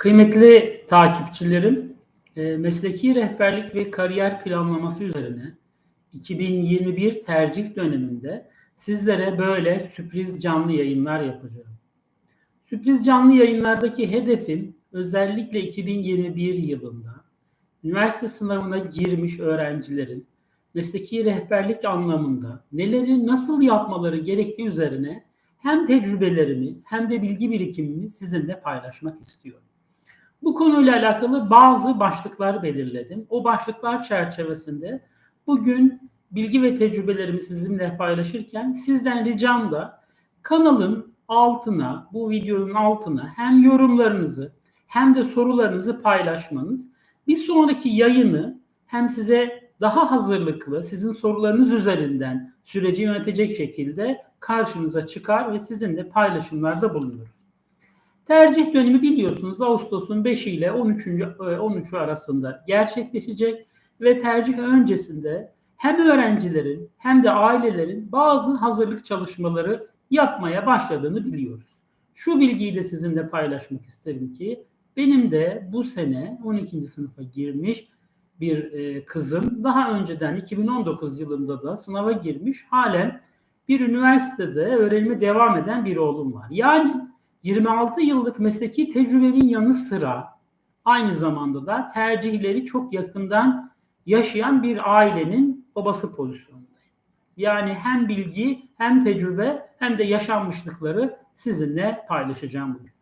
Kıymetli takipçilerim, e, mesleki rehberlik ve kariyer planlaması üzerine 2021 tercih döneminde sizlere böyle sürpriz canlı yayınlar yapacağım. Sürpriz canlı yayınlardaki hedefim özellikle 2021 yılında üniversite sınavına girmiş öğrencilerin mesleki rehberlik anlamında neleri nasıl yapmaları gerektiği üzerine hem tecrübelerimi hem de bilgi birikimimi sizinle paylaşmak istiyorum. Bu konuyla alakalı bazı başlıklar belirledim. O başlıklar çerçevesinde bugün bilgi ve tecrübelerimi sizinle paylaşırken sizden ricam da kanalın altına, bu videonun altına hem yorumlarınızı hem de sorularınızı paylaşmanız. Bir sonraki yayını hem size daha hazırlıklı, sizin sorularınız üzerinden süreci yönetecek şekilde karşınıza çıkar ve sizinle paylaşımlarda bulunuruz. Tercih dönemi biliyorsunuz Ağustos'un 5 ile 13. 13 arasında gerçekleşecek ve tercih öncesinde hem öğrencilerin hem de ailelerin bazı hazırlık çalışmaları yapmaya başladığını biliyoruz. Şu bilgiyi de sizinle paylaşmak isterim ki benim de bu sene 12. sınıfa girmiş bir e, kızım daha önceden 2019 yılında da sınava girmiş halen bir üniversitede öğrenime devam eden bir oğlum var. Yani 26 yıllık mesleki tecrübemin yanı sıra aynı zamanda da tercihleri çok yakından yaşayan bir ailenin babası pozisyonundayım. Yani hem bilgi hem tecrübe hem de yaşanmışlıkları sizinle paylaşacağım bugün.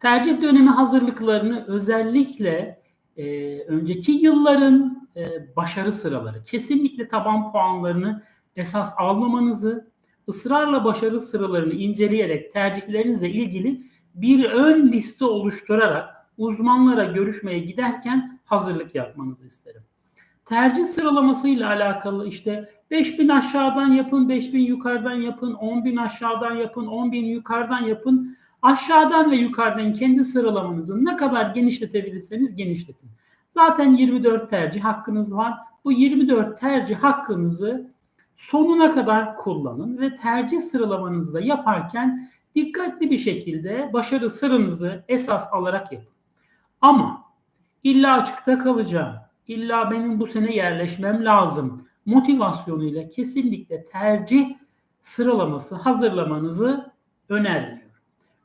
Tercih dönemi hazırlıklarını özellikle e, önceki yılların e, başarı sıraları, kesinlikle taban puanlarını esas almamanızı, ısrarla başarı sıralarını inceleyerek tercihlerinizle ilgili bir ön liste oluşturarak uzmanlara görüşmeye giderken hazırlık yapmanızı isterim. Tercih sıralamasıyla alakalı işte 5000 aşağıdan yapın, 5000 yukarıdan yapın, 10.000 aşağıdan yapın, 10.000 yukarıdan yapın. Aşağıdan ve yukarıdan kendi sıralamanızı ne kadar genişletebilirseniz genişletin. Zaten 24 tercih hakkınız var. Bu 24 tercih hakkınızı sonuna kadar kullanın ve tercih sıralamanızı da yaparken dikkatli bir şekilde başarı sırrınızı esas alarak yapın. Ama illa açıkta kalacağım, illa benim bu sene yerleşmem lazım motivasyonuyla kesinlikle tercih sıralaması hazırlamanızı önermiyorum.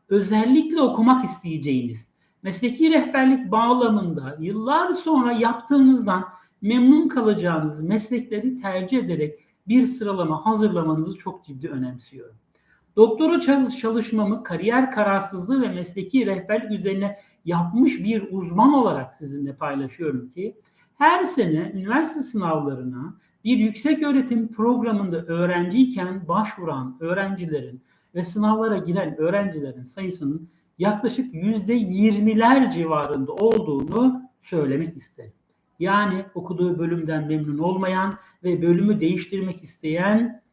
Özellikle okumak isteyeceğiniz mesleki rehberlik bağlamında yıllar sonra yaptığınızdan memnun kalacağınız meslekleri tercih ederek bir sıralama hazırlamanızı çok ciddi önemsiyorum. Doktora çalış çalışmamı kariyer kararsızlığı ve mesleki rehberlik üzerine yapmış bir uzman olarak sizinle paylaşıyorum ki her sene üniversite sınavlarına bir yüksek öğretim programında öğrenciyken başvuran öğrencilerin ve sınavlara giren öğrencilerin sayısının yaklaşık yüzde yirmiler civarında olduğunu söylemek isterim. Yani okuduğu bölümden memnun olmayan ve bölümü değiştirmek isteyen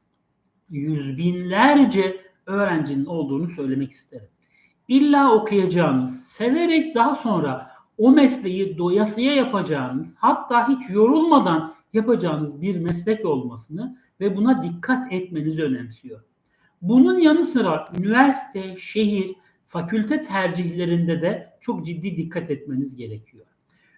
yüz binlerce öğrencinin olduğunu söylemek isterim. İlla okuyacağınız, severek daha sonra o mesleği doyasıya yapacağınız, hatta hiç yorulmadan yapacağınız bir meslek olmasını ve buna dikkat etmenizi önemsiyor. Bunun yanı sıra üniversite, şehir, fakülte tercihlerinde de çok ciddi dikkat etmeniz gerekiyor.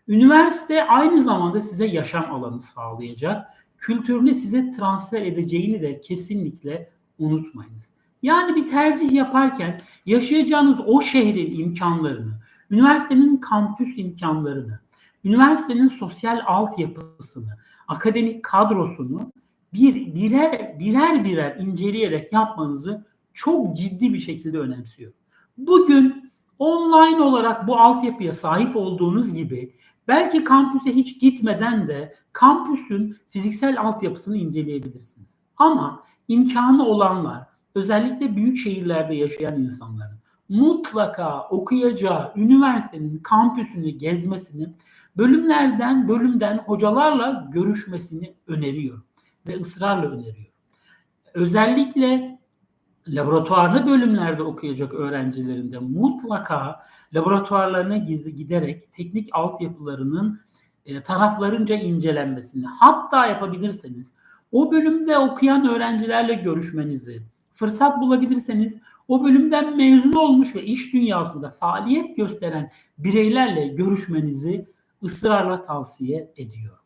Üniversite aynı zamanda size yaşam alanı sağlayacak, kültürünü size transfer edeceğini de kesinlikle unutmayınız. Yani bir tercih yaparken yaşayacağınız o şehrin imkanlarını, üniversitenin kampüs imkanlarını, üniversitenin sosyal altyapısını, akademik kadrosunu bir birer birer birer inceleyerek yapmanızı çok ciddi bir şekilde önemsiyor. Bugün online olarak bu altyapıya sahip olduğunuz gibi belki kampüse hiç gitmeden de kampüsün fiziksel altyapısını inceleyebilirsiniz. Ama imkanı olanlar, özellikle büyük şehirlerde yaşayan insanların mutlaka okuyacağı üniversitenin kampüsünü gezmesini, bölümlerden bölümden hocalarla görüşmesini öneriyor ve ısrarla öneriyor. Özellikle laboratuvarlı bölümlerde okuyacak öğrencilerin de mutlaka laboratuvarlarına gizli giderek teknik altyapılarının e, taraflarınca incelenmesini hatta yapabilirseniz o bölümde okuyan öğrencilerle görüşmenizi fırsat bulabilirseniz o bölümden mezun olmuş ve iş dünyasında faaliyet gösteren bireylerle görüşmenizi ısrarla tavsiye ediyorum.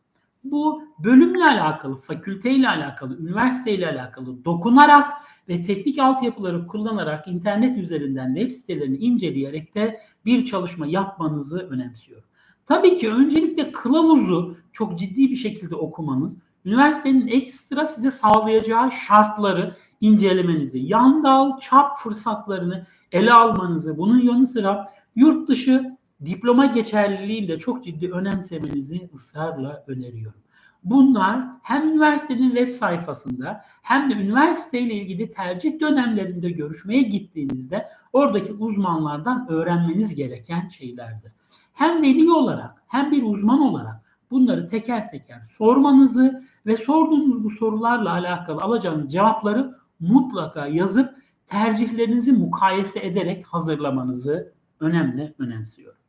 Bu bölümle alakalı, fakülteyle alakalı, üniversiteyle alakalı dokunarak ve teknik altyapıları kullanarak internet üzerinden web sitelerini inceleyerek de bir çalışma yapmanızı önemsiyorum. Tabii ki öncelikle kılavuzu çok ciddi bir şekilde okumanız, üniversitenin ekstra size sağlayacağı şartları incelemenizi, yan dal, çap fırsatlarını ele almanızı, bunun yanı sıra yurt dışı diploma geçerliliğini de çok ciddi önemsemenizi ısrarla öneriyorum. Bunlar hem üniversitenin web sayfasında hem de üniversiteyle ilgili tercih dönemlerinde görüşmeye gittiğinizde oradaki uzmanlardan öğrenmeniz gereken şeylerdir. Hem veli olarak hem bir uzman olarak bunları teker teker sormanızı ve sorduğunuz bu sorularla alakalı alacağınız cevapları mutlaka yazıp tercihlerinizi mukayese ederek hazırlamanızı önemli önemsiyorum.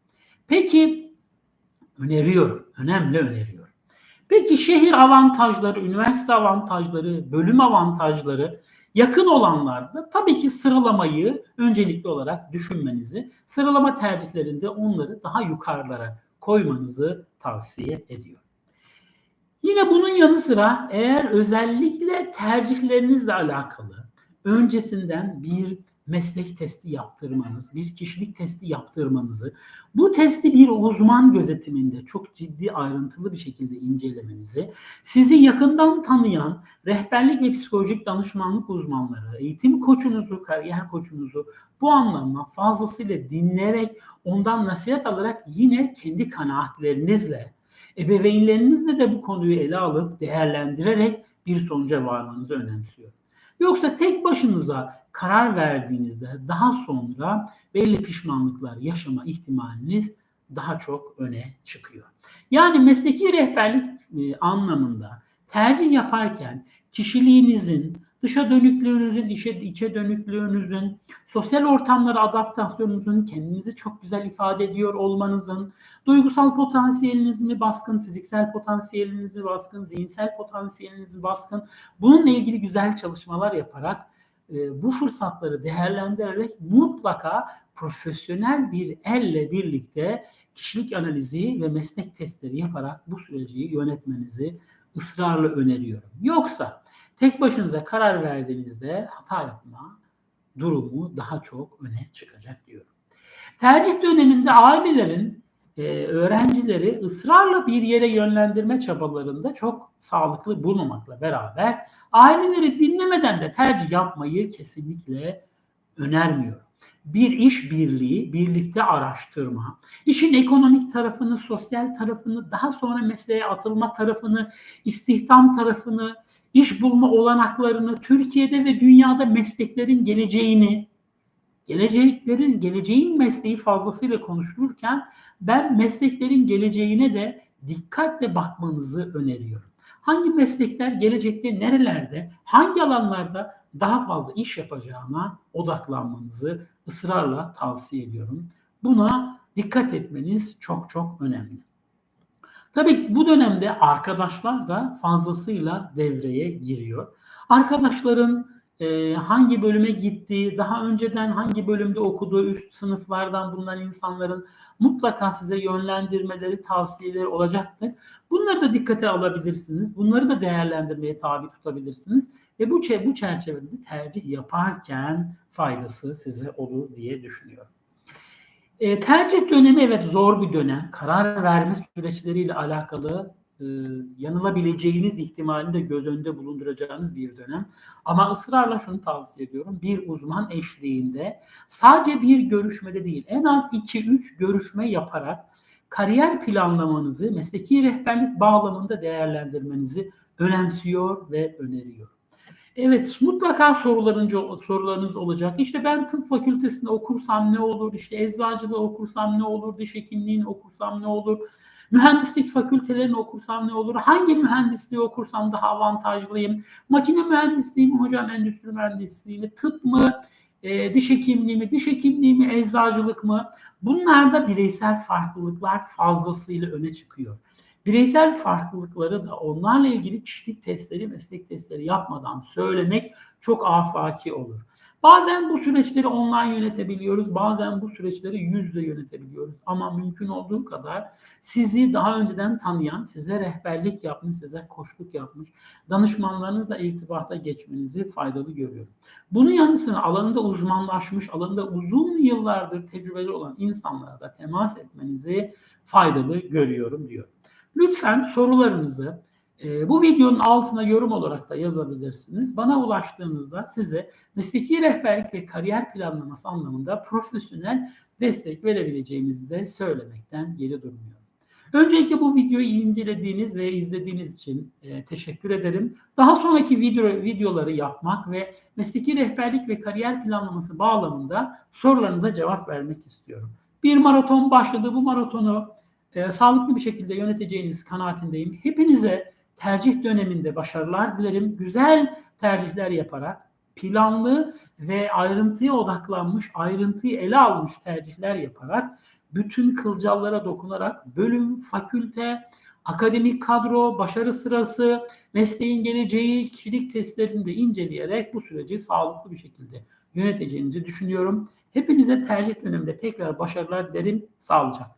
Peki öneriyorum, önemli öneriyorum. Peki şehir avantajları, üniversite avantajları, bölüm avantajları yakın olanlarda tabii ki sıralamayı öncelikli olarak düşünmenizi, sıralama tercihlerinde onları daha yukarılara koymanızı tavsiye ediyorum. Yine bunun yanı sıra eğer özellikle tercihlerinizle alakalı öncesinden bir meslek testi yaptırmanız, bir kişilik testi yaptırmanızı, bu testi bir uzman gözetiminde çok ciddi ayrıntılı bir şekilde incelemenizi, sizi yakından tanıyan rehberlik ve psikolojik danışmanlık uzmanları, eğitim koçunuzu, kariyer koçunuzu bu anlamda fazlasıyla dinleyerek, ondan nasihat alarak yine kendi kanaatlerinizle, ebeveynlerinizle de bu konuyu ele alıp değerlendirerek bir sonuca varmanızı önemsiyor. Yoksa tek başınıza karar verdiğinizde daha sonra belli pişmanlıklar yaşama ihtimaliniz daha çok öne çıkıyor. Yani mesleki rehberlik e, anlamında tercih yaparken kişiliğinizin, dışa dönüklüğünüzün, işe, içe dönüklüğünüzün, sosyal ortamlara adaptasyonunuzun, kendinizi çok güzel ifade ediyor olmanızın, duygusal potansiyelinizin baskın, fiziksel potansiyelinizin baskın, zihinsel potansiyelinizin baskın, bununla ilgili güzel çalışmalar yaparak e, bu fırsatları değerlendirerek mutlaka profesyonel bir elle birlikte kişilik analizi ve meslek testleri yaparak bu süreci yönetmenizi ısrarla öneriyorum. Yoksa tek başınıza karar verdiğinizde hata yapma durumu daha çok öne çıkacak diyorum. Tercih döneminde ailelerin e, öğrencileri ısrarla bir yere yönlendirme çabalarında çok sağlıklı bulmamakla beraber aileleri dinlemeden de tercih yapmayı kesinlikle önermiyorum. Bir iş birliği, birlikte araştırma, işin ekonomik tarafını, sosyal tarafını, daha sonra mesleğe atılma tarafını, istihdam tarafını, iş bulma olanaklarını, Türkiye'de ve dünyada mesleklerin geleceğini, geleceklerin, geleceğin mesleği fazlasıyla konuşulurken ben mesleklerin geleceğine de dikkatle bakmanızı öneriyorum. Hangi meslekler gelecekte nerelerde, hangi alanlarda daha fazla iş yapacağına odaklanmanızı ısrarla tavsiye ediyorum. Buna dikkat etmeniz çok çok önemli. Tabii bu dönemde arkadaşlar da fazlasıyla devreye giriyor. Arkadaşların e, hangi bölüme gittiği, daha önceden hangi bölümde okuduğu üst sınıflardan bulunan insanların mutlaka size yönlendirmeleri, tavsiyeleri olacaktır. Bunları da dikkate alabilirsiniz. Bunları da değerlendirmeye tabi tutabilirsiniz. Ve bu, bu çerçevede tercih yaparken faydası size olur diye düşünüyorum. E, tercih dönemi evet zor bir dönem. Karar verme süreçleriyle alakalı e, yanılabileceğiniz ihtimalini de göz önünde bulunduracağınız bir dönem. Ama ısrarla şunu tavsiye ediyorum. Bir uzman eşliğinde sadece bir görüşmede değil en az 2-3 görüşme yaparak kariyer planlamanızı mesleki rehberlik bağlamında değerlendirmenizi önemsiyor ve öneriyor. Evet mutlaka sorularınız, sorularınız olacak. İşte ben tıp fakültesinde okursam ne olur? İşte eczacılığı okursam ne olur? Diş hekimliğini okursam ne olur? Mühendislik fakültelerini okursam ne olur? Hangi mühendisliği okursam daha avantajlıyım? Makine mühendisliği mi hocam, endüstri mühendisliği mi, tıp mı, e, diş hekimliği mi, diş hekimliği mi, eczacılık mı? Bunlarda bireysel farklılıklar fazlasıyla öne çıkıyor. Bireysel farklılıkları da onlarla ilgili kişilik testleri, meslek testleri yapmadan söylemek çok afaki olur. Bazen bu süreçleri online yönetebiliyoruz, bazen bu süreçleri yüzde yönetebiliyoruz. Ama mümkün olduğu kadar sizi daha önceden tanıyan, size rehberlik yapmış, size koçluk yapmış, danışmanlarınızla irtibata geçmenizi faydalı görüyorum. Bunun yanı sıra alanında uzmanlaşmış, alanında uzun yıllardır tecrübeli olan insanlara da temas etmenizi faydalı görüyorum diyor. Lütfen sorularınızı e, bu videonun altına yorum olarak da yazabilirsiniz. Bana ulaştığınızda size mesleki rehberlik ve kariyer planlaması anlamında profesyonel destek verebileceğimizi de söylemekten geri durmuyorum. Öncelikle bu videoyu incelediğiniz ve izlediğiniz için e, teşekkür ederim. Daha sonraki video videoları yapmak ve mesleki rehberlik ve kariyer planlaması bağlamında sorularınıza cevap vermek istiyorum. Bir maraton başladı. Bu maratonu e, sağlıklı bir şekilde yöneteceğiniz kanaatindeyim. Hepinize tercih döneminde başarılar dilerim. Güzel tercihler yaparak planlı ve ayrıntıya odaklanmış, ayrıntıyı ele almış tercihler yaparak bütün kılcallara dokunarak bölüm, fakülte, akademik kadro, başarı sırası, mesleğin geleceği, kişilik testlerini de inceleyerek bu süreci sağlıklı bir şekilde yöneteceğinizi düşünüyorum. Hepinize tercih döneminde tekrar başarılar derim. Sağlıcakla.